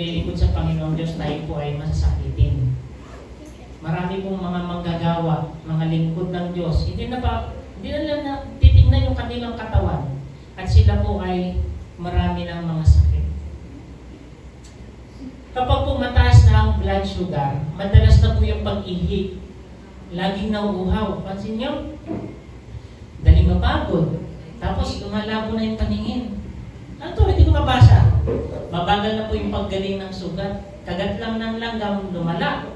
naglilingkod sa Panginoon Diyos, tayo po ay masasakitin. Marami pong mga manggagawa, mga lingkod ng Diyos, hindi na pa, hindi na lang na titignan yung kanilang katawan. At sila po ay marami ng mga sakit. Kapag po mataas na ang blood sugar, madalas na po yung pag-ihi. Laging nauuhaw. Pansin niyo? Daling mapagod. Tapos lumalabo na yung paningin. Ano to? Hindi ko mabasa. Mabagal na po yung paggaling ng sugat. Kagat lang ng langgam, lumala.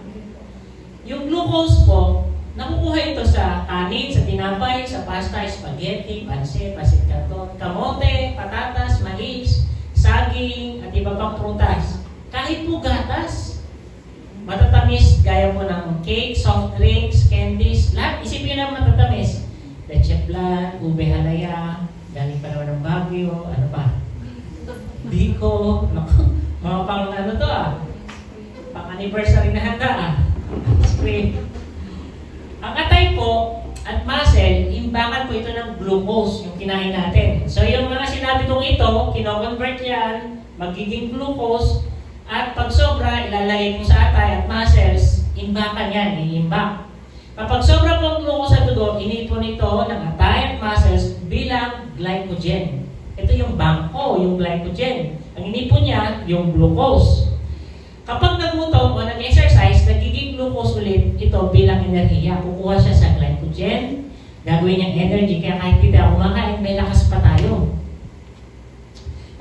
Yung glucose po, nakukuha ito sa kanin, sa tinapay, sa pasta, spaghetti, pansit, pasit canton, kamote, patatas, mais, saging, at iba pang prutas. Kahit po gatas. Matatamis, gaya po ng cake, soft drinks, candies, lahat. Isipin na matatamis. Leche flan, ube halaya, galing pa naman ng Baguio, ano pa? Biko, naku, mga pang ano to ah, pang anniversary na handa ah. Screen. Ang atay po at muscle, imbakan po ito ng glucose, yung kinain natin. So yung mga sinabi kong ito, kinoconvert yan, magiging glucose, at pag sobra, ilalagay mo sa atay at muscles, imbakan yan, iimbak. Kapag sobra po ang glucose sa dugo, inipon ito ng atay at muscles bilang glycogen. Ito yung bangko, yung glycogen. Ang inipon niya, yung glucose. Kapag nagutom o nag-exercise, nagiging glucose ulit ito bilang enerhiya. Kukuha siya sa glycogen, gagawin niyang energy, kaya kahit hindi tayo kumakain, may lakas pa tayo.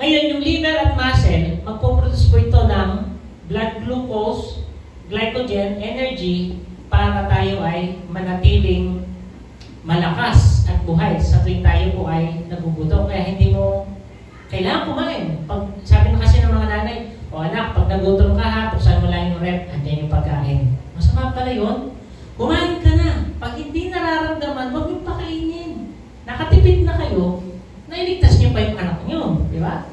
Ngayon, yung liver at muscle, magpo-produce po ito ng blood glucose, glycogen, energy, para tayo ay manatiling malakas at buhay sa tuwing tayo po ay nagugutom. Kaya hindi mo kailangan kumain. Pag sabi na kasi ng mga nanay, o anak, pag nagutom ka ha, buksan mo lang yung rep, andyan yung pagkain. Masama pala yun. Kumain ka na. Pag hindi nararamdaman, huwag yung pakainin. Nakatipid na kayo, nailigtas niyo pa yung anak niyo. Di ba?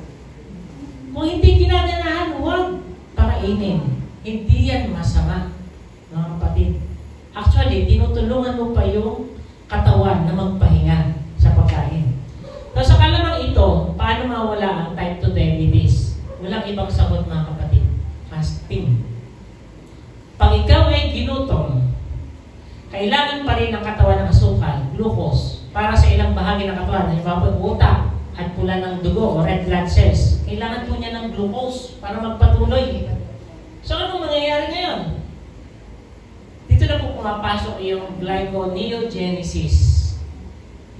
Kung hindi ginaganahan, huwag pakainin. Hindi yan masama, mga kapatid. Actually, tinutulungan mo pa yung katawan na magpahinga sa pagkain. So sa kalamang ito, paano mawala ang type 2 diabetes? Walang ibang sagot mga kapatid. Fasting. Pag ikaw ay ginutom, kailangan pa rin ng katawan ng asukal, glucose, para sa ilang bahagi ng katawan, halimbawa po yung utak at pula ng dugo o red blood cells. Kailangan po niya ng glucose para magpatuloy. So anong mangyayari ngayon? Dito na po pumapasok yung glyconeogenesis.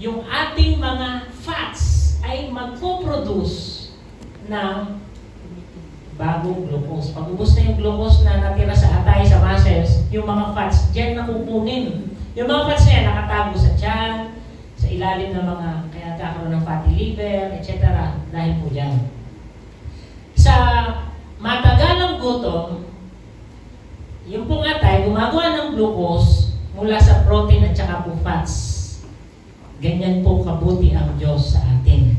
Yung ating mga fats ay magpo-produce ng bagong glucose. Pag ubos na yung glucose na natira sa atay, sa muscles, yung mga fats, dyan nakukunin. Yung mga fats na yan, nakatago sa tiyan, sa ilalim ng mga, kaya nagkakaroon ng fatty liver, etc. Dahil po dyan. Sa matagalang gutom, yung pong atay, gumagawa ng glucose mula sa protein at saka po fats. Ganyan po kabuti ang Diyos sa atin.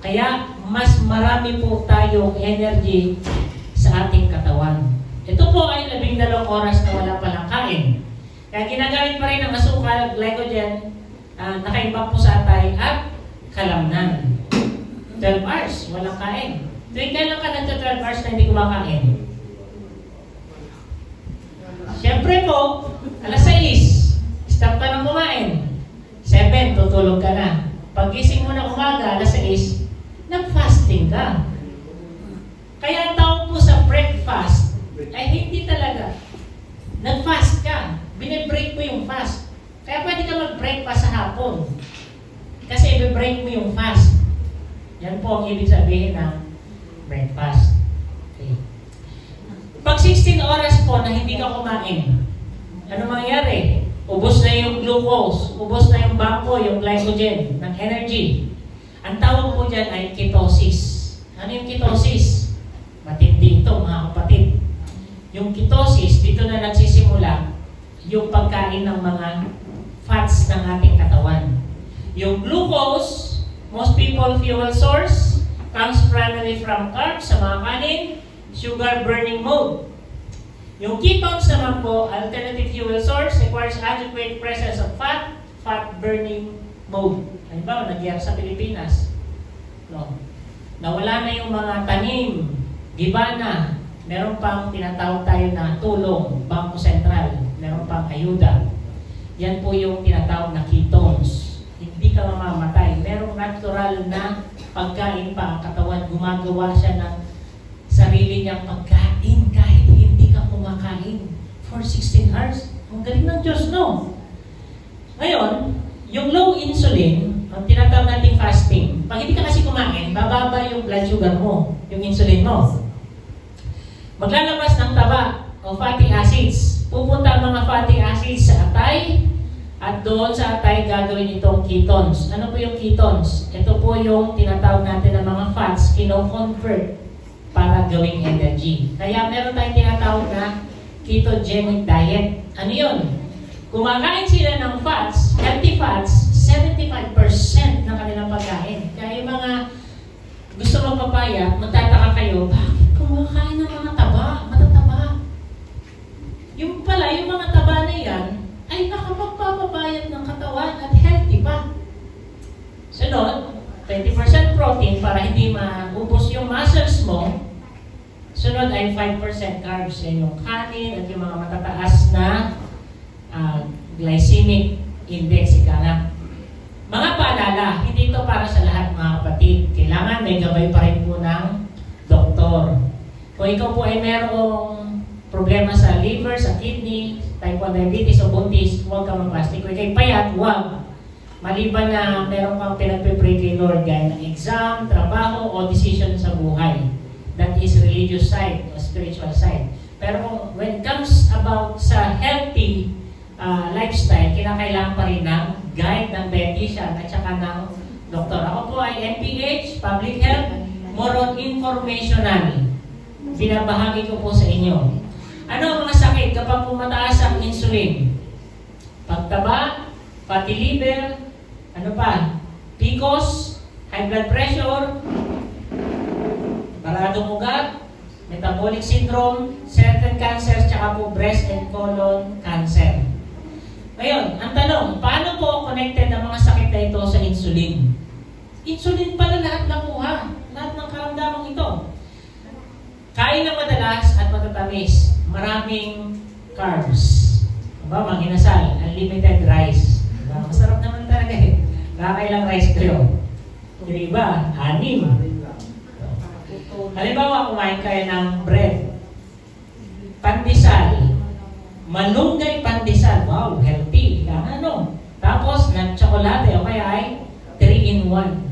Kaya mas marami po tayong energy sa ating katawan. Ito po ay labing dalawang oras na wala palang kain. Kaya ginagamit pa rin ang asukal, glycogen, uh, nakaimbak po sa atay at kalamnan. 12 hours, walang kain. Tuwing kailan ka nagka 12 hours na hindi kumakain? Siyempre po, alas 6, stop ka ng kumain. 7, tutulog ka na. Pagising mo na umaga, alas 6, nag-fasting ka. Kaya ang tawag po sa breakfast ay hindi talaga. Nag-fast ka. Binibreak mo yung fast. Kaya pwede ka mag-breakfast sa hapon. Kasi i-break mo yung fast. Yan po ang ibig sabihin ng breakfast. Okay. Pag 16 oras po na hindi ka kumain, ano mangyayari? Ubos na yung glucose, ubos na yung bangko, yung glycogen, ng energy. Ang tawag po dyan ay ketosis. Ano yung ketosis? Matindi ito mga kapatid. Yung ketosis, dito na nagsisimula yung pagkain ng mga fats ng ating katawan. Yung glucose, most people fuel source, comes primarily from carbs sa mga kanin, sugar burning mode. Yung ketones naman po, alternative fuel source, requires adequate presence of fat, fat burning mode. Halimbawa, nagyari sa Pilipinas. No. Nawala na yung mga tanim, gibana, Meron pang tinatawag tayo na tulong, Bangko Sentral. Meron pang ayuda. Yan po yung tinatawag na ketones. Hindi ka mamamatay. Merong natural na pagkain pa ang katawan. Gumagawa siya ng sarili niyang pagkain kahit hindi ka kumakain for 16 hours. Ang galing ng Diyos, no? Ngayon, yung low insulin, ang tinatawag nating fasting, pag hindi ka kasi kumain, bababa yung blood sugar mo, yung insulin mo. Maglalabas ng taba o fatty acids. Pupunta ang mga fatty acids sa atay, at doon sa atay gagawin itong ketones. Ano po yung ketones? Ito po yung tinatawag natin ng mga fats, kino-convert para gawing energy. Kaya meron tayong tinatawag na ketogenic diet. Ano yun? Kumakain sila ng fats, healthy fats, 75% ng kanilang pagkain. Kaya yung mga gusto magpapaya, magtataka kayo, bakit kumakain ng mga taba, matataba? Yung pala, yung mga taba na yan, ay nakapagpapabayat ng katawan at healthy pa. Sunod, 20% protein para hindi maubos yung muscles mo. Sunod ay 5% carbs, yan yung kanin at yung mga matataas na ah, glycemic index, ika nga. Mga paalala, hindi ito para sa lahat mga kapatid. Kailangan may gabay pa rin po ng doktor. Kung ikaw po ay merong problema sa liver, sa kidney, type 1 diabetes o buntis, huwag ka mag-plastic. Kung ikay payat, huwag. Maliban na meron kang pinagpipray kay Lord gaya ng exam, trabaho, o decision sa buhay. That is religious side o spiritual side. Pero when comes about sa healthy uh, lifestyle, kinakailangan pa rin ng guide ng dietitian at saka ng doktor. Ako po ay MPH, Public Health, more on informational. Binabahagi ko po sa inyo. Ano ang mga sakit kapag pumataas ang insulin? Pagtaba, fatty liver, ano pa? PCOS, high blood pressure, baradong ugat, metabolic syndrome, certain cancers, tsaka po breast and colon cancer. Ngayon, ang tanong, paano po connected ang mga sakit na ito sa insulin? Insulin pala lahat nakuha, lahat ng karamdamang ito. Kain ng madalas at matatamis, maraming carbs. Diba, mga hinasal, unlimited rice. Diba? Masarap. Kakailang rice grill. Yung iba, anim. Halimbawa, kumain kayo ng bread. Pandesal. Malunggay pandesal. Wow, healthy. Yan ano. Tapos, ng tsokolate o kaya ay 3 in 1.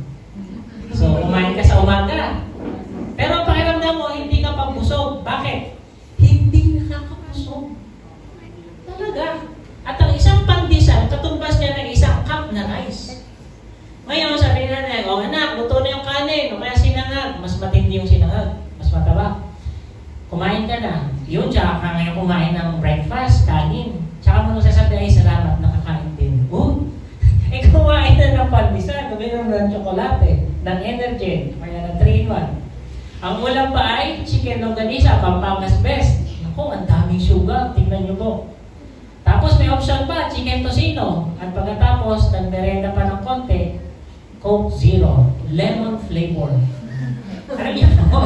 So, kumain ka sa umaga. Pero pakiramdam mo, hindi ka pa busog. Bakit? Hindi nakakabusog. Talaga. At ang isang pandesal, katumbas niya ng isang cup na rice. Ngayon, sabi nila na, oh anak, luto na yung kanin, o kaya sinangag. Mas matindi yung sinangag. Mas mataba. Kumain ka na. Yun, tsaka ka ngayon kumain ng breakfast, kanin. Tsaka mo sasabi, ay salamat, nakakain din. Oh, eh kumain na ng pandesal, kumain ng tsokolate, ng energy, kaya ng 3 in 1. Ang ulam pa ay chicken longganisa, Pampangas best. Naku, ang daming sugar, tingnan niyo po. Tapos may option pa, chicken tocino. At pagkatapos, nagmerenda pa ng konti, Coke Zero, lemon flavor. Niyo po,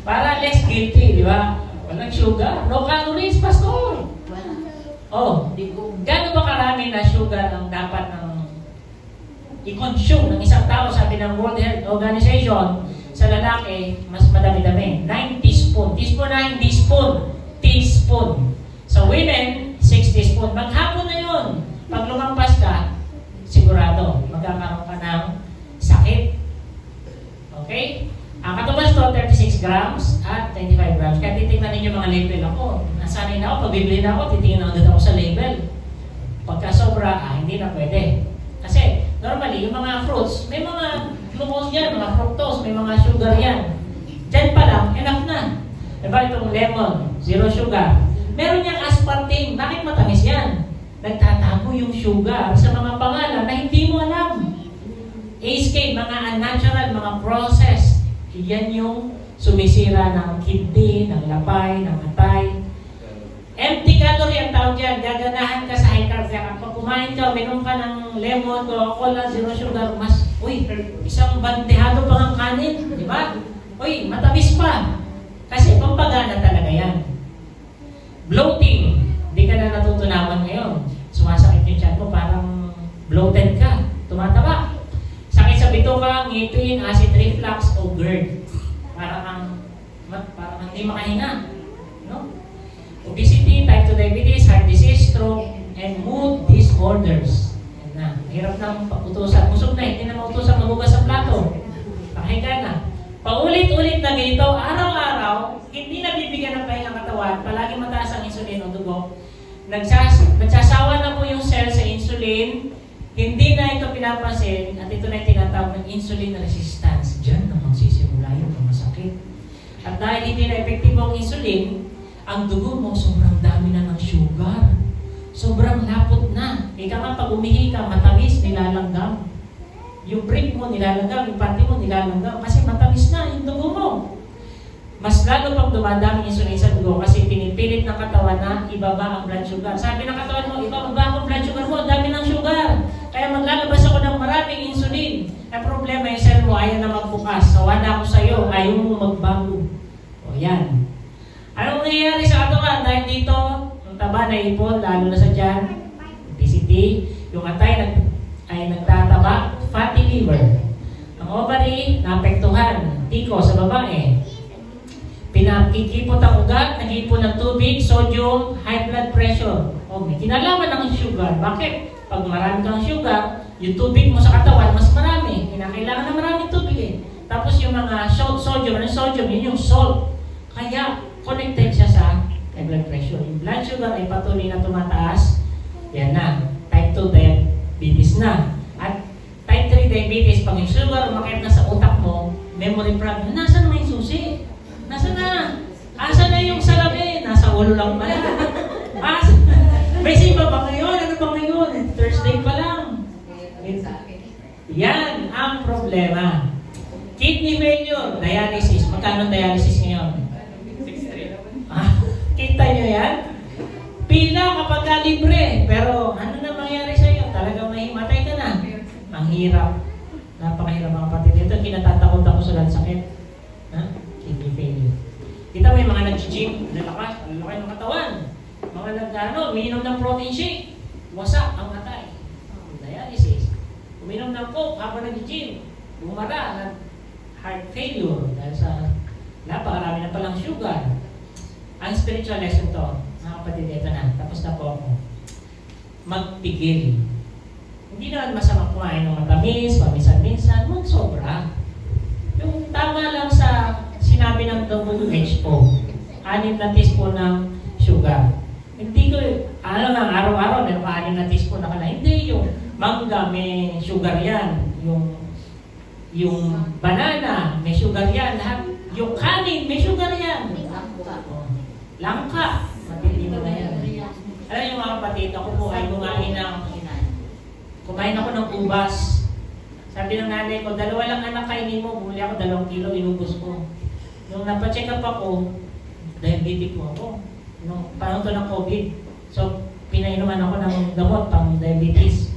para less guilty, di ba? Walang sugar, no calories, pastor. Oh, gaano ba karami na sugar ang dapat ng i-consume ng isang tao, sabi ng World Health Organization, sa lalaki, mas madami-dami. 9 teaspoon. Teaspoon na hindi spoon. Teaspoon. Sa women, 6 teaspoon. Maghapon na yun. Pag lumampas ka, sigurado, magkakaroon ka ng sakit. Okay? Ang katumbas to, 36 grams at 25 grams. Kaya titignan ninyo mga label ako. Nasanay na ako, pag bibili na ako, titingnan agad ako sa label. Pagka sobra, ah, hindi na pwede. Kasi, normally, yung mga fruits, may mga glucose yan, mga fructose, may mga sugar yan. Diyan pa lang, enough na. Diba itong lemon, zero sugar. Meron niyang aspartame, bakit matamis yan? Nagtatago yung sugar sa mga pangalan na hindi mo alam. ASK, mga unnatural, mga processed. Yan yung sumisira ng kidney, ng lapay, ng atay. Empty calorie ang tawag dyan. Gaganahan ka sa high carb. Kaya kapag kumain ka, minom ka ng lemon, Coca-Cola, zero sugar, mas, uy, isang bandehado pa ng kanin. Di ba? Uy, matamis pa. Kasi pampagana talaga yan. Bloating. Hindi ka na natutunawan ngayon. Sumasakit yung tiyan mo, parang bloated ka. Tumataba. Sa bituka, ngipin, acid reflux, o GERD. Parang ang ma- parang hindi makahinga. No? Obesity, type 2 diabetes, heart disease, stroke, and mood disorders. Yan na. Hirap nang pag-utusan. Busog na, hindi na mautusan magugas sa plato. Pahinga na. Paulit-ulit na ganito, araw-araw, hindi nabibigyan ng pahinga katawan, palagi mataas ang insulin o dugo. Nagsas nagsasawa na po yung cell sa insulin, hindi na ito pinapansin, at ito na yung tinatawag ng insulin resistance. Diyan na magsisimula yung masakit. At dahil hindi na epektibo ang insulin, ang dugo mo sobrang dami na ng sugar. Sobrang lapot na. Ika nga pag umihi ka, matamis, nilalanggam. Yung brick mo nilalanggam, yung panty mo nilalanggam. Kasi matamis na yung dugo mo. Mas lalo pang dumadami yung insulin sa dugo kasi pinipilit ng katawan na ibaba ang blood sugar. Sabi ng katawan mo, ibaba ang blood sugar mo, dami ng sugar. Kaya maglalabas ako ng maraming insulin. Ang problema yung cell mo, ayaw na magbukas. Sawa na ako sa'yo, ayaw mo magbago. O yan. Anong nangyayari sa katawan? Dahil dito, ang taba na ipon, lalo na sa tiyan, obesity, yung atay nag, ay nagtataba, fatty liver. Ang ovary, naapektuhan, tiko sa babae. Pinakikipot ang ugat, nag-ipon ng tubig, sodium, high blood pressure. O, may kinalaman ng sugar. Bakit? Pag marami kang sugar, yung tubig mo sa katawan, mas marami. Kinakailangan na maraming tubig eh. Tapos yung mga so- sodium, ano sodium? Yun yung salt. Kaya, connected siya sa high blood pressure. Yung blood sugar ay patuloy na tumataas. Yan na. Type 2 diabetes na. At type 3 diabetes, pag yung sugar umakit na sa utak mo, memory problem, nasa na yung susi? Nasa na? Asa na yung salamin? Nasa ulo lang pala. Asa? May simba ba ngayon? Ba ngayon? Thursday pa lang. Yan ang problema. Kidney failure, dialysis. Magkano dialysis ngayon? Ah, kita nyo yan? Pila kapag ka libre. Pero ano na mangyari sa iyo? Talagang mahimatay ka na. Ang hirap. Napakahirap mga kapatid. Ito kinatatakot ako sa sakit. Ha? Kidney failure. Kita may mga nag-gym, lalakas, ang laki ng katawan. Mga nag-ano, umiinom ng protein shake. Wasak ang atay. Dialysis. Uminom ng coke habang nag-gym. Bumara, nag heart failure dahil sa napakarami na palang sugar. Ang spiritual lesson to, mga kapatid, ito na. Tapos na po ako. Magpigil. Hindi naman masama kumain ng matamis, paminsan-minsan, magsobra. Yung tama lang sa sinabi ng WHO, anim na teaspoon ng sugar. Hindi ko, alam lang, araw-araw, meron ka anim na teaspoon na kala. Hindi, yung mangga, may sugar yan. Yung yung banana, may sugar yan. Lahat, yung kanin, may sugar yan. Langka, matindi mo na yan. Alam niyo mga kapatid, ako po ay kumain ng, kumain ako ng ubas. Sabi ng nanay ko, dalawa lang anak kainin mo, bumuli ako dalawang kilo, inubos ko. Nung napacheck up ako, diabetic po ako. Nung panahon to ng COVID. So, pinainuman ako ng gamot pang diabetes.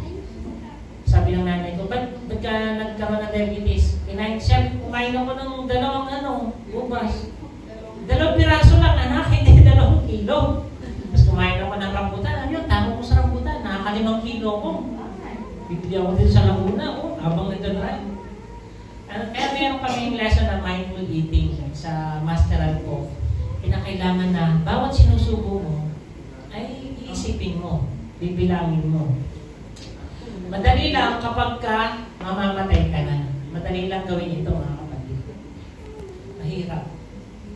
Sabi ng nanay ko, ba't, ka nagkaroon ng diabetes? Kinain siya, kumain ako ng dalawang ano, ubas. Dalawang piraso lang, anak, hindi dalawang kilo. Tapos kumain ako ng rambutan. Ano yun, tama ko sa rambutan, nakakalimang kilo ko. Bibili ako din sa Laguna, oh, habang nagdadrive. Ano, kaya meron kami lesson na mindful eating sa masteral ko. Kinakailangan na bawat sinusubo iisipin mo, bibilangin mo. Madali lang kapag ka mamamatay ka na. Madali lang gawin ito mga kapatid. Mahirap.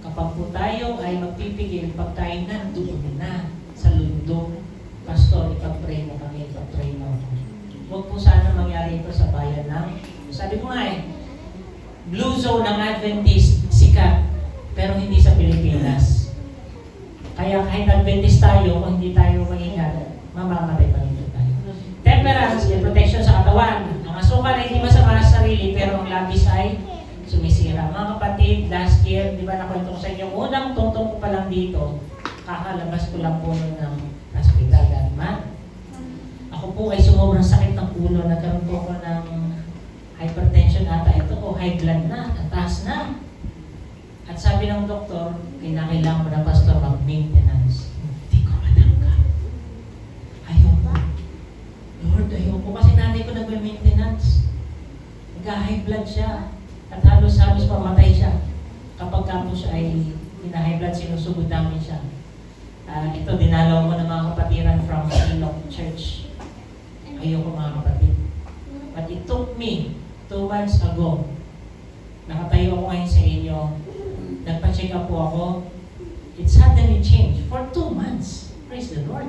Kapag po tayo ay magpipigil, pag tayo nandun na sa lundo, Pastor, ipag-pray mo kami, ipag-pray mo. Huwag po sana mangyari ito sa bayan ng, sabi ko nga eh, blue zone ng Adventist, sikat, pero hindi sa Pilipinas. Kaya kahit Adventist tayo, kung hindi tayo maingat, mamamatay pa rin tayo. Temperance, protection sa katawan. Ang asukal ay hindi masama sa sarili, pero ang labis ay sumisira. Mga kapatid, last year, di ba nakwento ko sa inyo, unang tungtong ko pa lang dito, kakalabas ko lang po ng hospital man. Ako po ay sumobra sakit ng ulo, nagkaroon po ako ng hypertension ata ito o high blood na, nataas na. Sabi ng doktor, kinakailangan mo na pastor mag-maintenance. Hindi ko matanggap. Ayoko. Lord, ayoko. Kasi nanay ko nag-maintenance. Nag-high blood siya. At halos-halos mamatay siya. Kapag ka po siya ay hina-high blood, sinusugod namin siya. Ah, ito, dinalaw mo ng mga kapatiran from Ilok Church. Ayoko mga kapatid. But it took me two months ago. Nakatayo ako ngayon sa inyo. Nagpa-check up po ako. It suddenly changed for two months. Praise the Lord.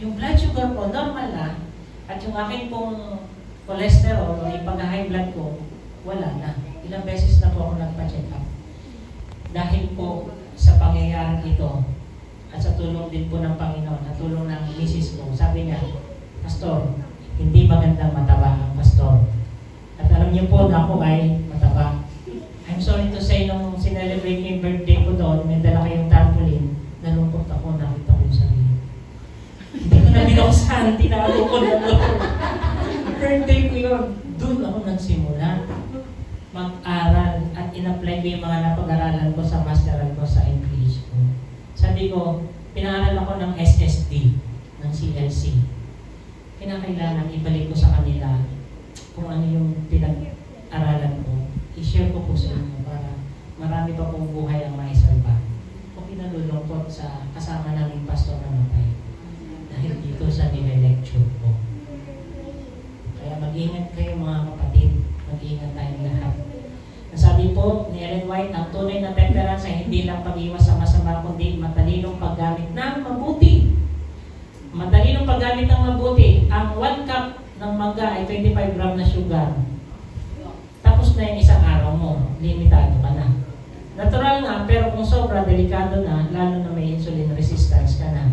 Yung blood sugar ko, normal na. At yung aking pong cholesterol o yung pag-high blood ko, wala na. Ilang beses na po ako nagpa-check up. Dahil po sa pangyayaring ito, at sa tulong din po ng Panginoon, at tulong ng misis ko, sabi niya, Pastor, hindi magandang mataba ang pastor. At alam niyo po na ako ay mataba. Sorry to say, nung sinelebrate yung birthday ko doon, may dala kayong trampoline, nalungkot ako, nakita ko yung sarili. Hindi ko na binuksan, tinago ko na doon. birthday ko yun. Doon ako nagsimula mag-aral at in-apply ko yung mga napag-aralan ko sa masteral ko sa English ko. Sabi ko, pinaaral ako ng SSD, ng CLC. Kinakailangan ibalik ko sa kanila kung ano yung pinag-aralan ko. I-share ko po sa inyo para pa pong buhay ang maisalba. Kung pinalulungkot sa kasama naming pastor na matay. Dahil dito sa nire-lecture ko. Kaya mag-ingat kayo mga kapatid. Mag-ingat tayong lahat. Nasabi po ni Ellen White, ang tunay na temperance ay hindi lang pag-iwas sa masama, kundi matalinong paggamit ng mabuti. Matalinong paggamit ng mabuti. Ang 1 cup ng mangga ay 25 gram na sugar. Tapos na yung isang araw mo, limitado ka na. Natural nga, pero kung sobra, delikado na, lalo na may insulin resistance ka na.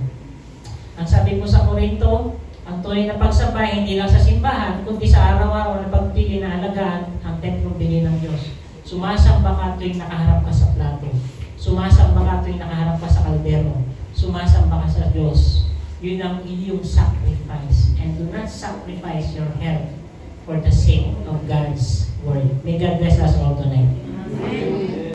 Ang sabi ko sa Korinto, ang tunay na pagsamba hindi lang sa simbahan, kundi sa araw-araw na pagpili na alagaan ang templo bili ng Diyos. Sumasamba ka tuwing nakaharap ka sa plato. Sumasamba ka tuwing nakaharap ka sa kaldero. Sumasamba ka sa Diyos. Yun ang iyong sacrifice. And do not sacrifice your health for the sake of God's word. May God bless us all tonight.